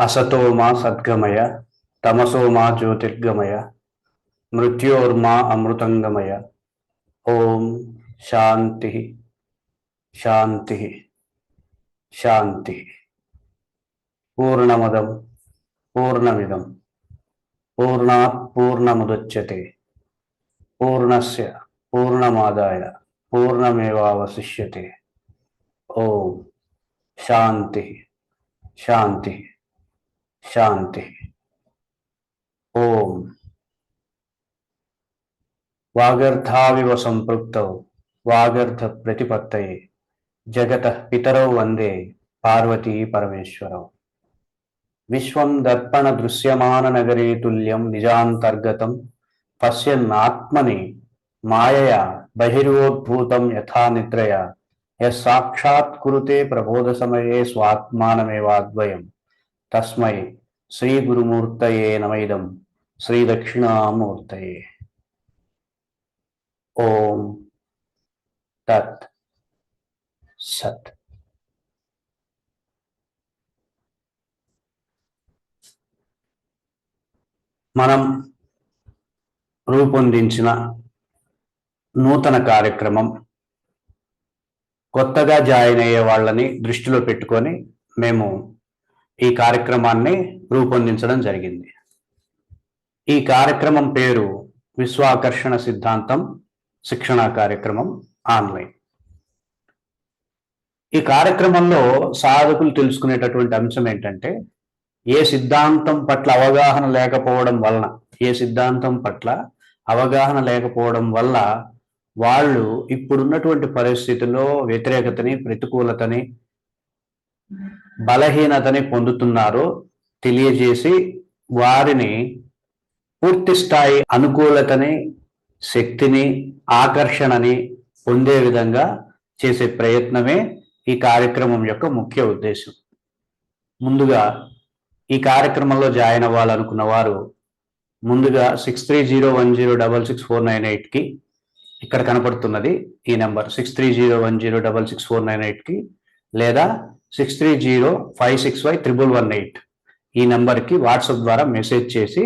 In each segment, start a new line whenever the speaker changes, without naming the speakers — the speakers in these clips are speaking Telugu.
అసతోమా సద్గమయ తమసోమా జ్యోతిర్గమయ మృత్యోర్మా అమృతంగమయ ఓం శాంతి శాంతి శాంతి పూర్ణమదం పూర్ణమిదం పూర్ణాత్ పూర్ణముదచ్యతే పూర్ణస్య పూర్ణమాదాయ పూర్ణమేవాశిష్యతే ఓం శాంతి శాంతి శాంతి. ఓం. వాగర్థావివ సంపృక్తౌ వాగర్థ ప్రతిపత్తయే జగత పితరౌ వందే పార్వతీ పరమేశ్వరౌ. విశ్వం దర్పణ దృశ్యమాన నగరే తుల్యం నిజాంతర్గతం పశ్యన్నాత్మని మాయయా బహిర్వోద్భూతం యథా నిద్రయ యసాక్షాత్ కురుతే ప్రబోధ సమయే స్వాత్మానమేవాద్వయం. తస్మై శ్రీ గురుమూర్తయే నమైదం శ్రీ దక్షిణామూర్తయే. ఓం తత్ సత్. మనం రూపొందించిన నూతన కార్యక్రమం కొత్తగా జాయిన్ అయ్యే వాళ్ళని దృష్టిలో పెట్టుకొని మేము ఈ కార్యక్రమాన్ని రూపొందించడం జరిగింది. ఈ కార్యక్రమం పేరు విశ్వాకర్షణ సిద్ధాంతం శిక్షణ కార్యక్రమం ఆన్లైన్. ఈ కార్యక్రమంలో సాధకులు తెలుసుకునేటటువంటి అంశం ఏంటంటే ఏ సిద్ధాంతం పట్ల అవగాహన లేకపోవడం వలన ఏ సిద్ధాంతం పట్ల అవగాహన లేకపోవడం వల్ల వాళ్ళు ఇప్పుడున్నటువంటి పరిస్థితుల్లో వ్యతిరేకతని ప్రతికూలతని బలహీనతని పొందుతున్నారో తెలియజేసి వారిని పూర్తి స్థాయి అనుకూలతని శక్తిని ఆకర్షణని పొందే విధంగా చేసే ప్రయత్నమే ఈ కార్యక్రమం యొక్క ముఖ్య ఉద్దేశం. ముందుగా ఈ కార్యక్రమంలో జాయిన్ అవ్వాలనుకున్న వారు ముందుగా six three zero one zero double six four nine ఎయిట్కి ఇక్కడ కనపడుతున్నది ఈ number six three zero one zero double six four nine ఎయిట్కి లేదా six three zero five six five triple one eight ఈ నెంబర్కి వాట్సాప్ ద్వారా మెసేజ్ చేసి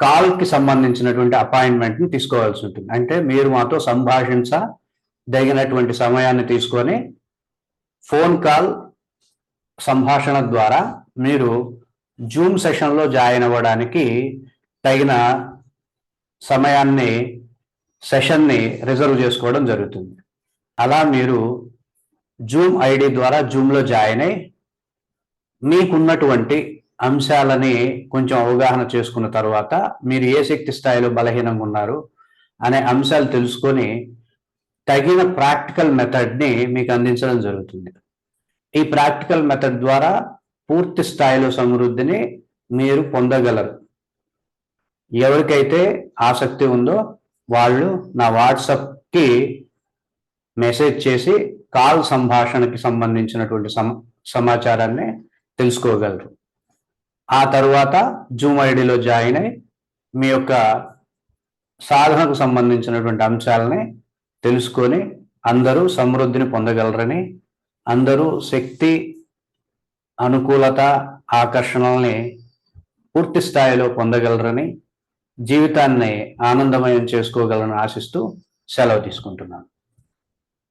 కాల్కి సంబంధించినటువంటి అపాయింట్మెంట్ని తీసుకోవాల్సి ఉంటుంది. అంటే మీరు మాతో సంభాషించ దగినటువంటి సమయాన్ని తీసుకొని ఫోన్ కాల్ సంభాషణ ద్వారా మీరు జూమ్ సెషన్లో జాయిన్ అవ్వడానికి తగిన సమయాన్ని సెషన్ని రిజర్వ్ చేసుకోవడం జరుగుతుంది. అలా మీరు జూమ్ ఐడి ద్వారా జూమ్లో జాయిన్ అయి మీకున్నటువంటి అంశాలని కొంచెం అవగాహన చేసుకున్న తర్వాత మీరు ఏ శక్తి స్థాయిలో బలహీనంగా ఉన్నారు అనే అంశాలు తెలుసుకొని తగిన ప్రాక్టికల్ మెథడ్ని మీకు అందించడం జరుగుతుంది. ఈ ప్రాక్టికల్ మెథడ్ ద్వారా పూర్తి స్థాయిలో సమృద్ధిని మీరు పొందగలరు. ఎవరికైతే ఆసక్తి ఉందో వాళ్ళు నా వాట్సాప్కి మెసేజ్ చేసి కాల్ సంభాషణకి సంబంధించినటువంటి సమ సమాచారాన్ని తెలుసుకోగలరు. ఆ తర్వాత జూమ్ ఐడిలో జాయిన్ అయి మీ యొక్క సాధనకు సంబంధించినటువంటి అంశాలని తెలుసుకొని అందరూ సమృద్ధిని పొందగలరని అందరూ శక్తి అనుకూలత ఆకర్షణల్ని పూర్తి స్థాయిలో పొందగలరని జీవితాన్ని ఆనందమయం చేసుకోగలరని ఆశిస్తూ సెలవు తీసుకుంటున్నాను.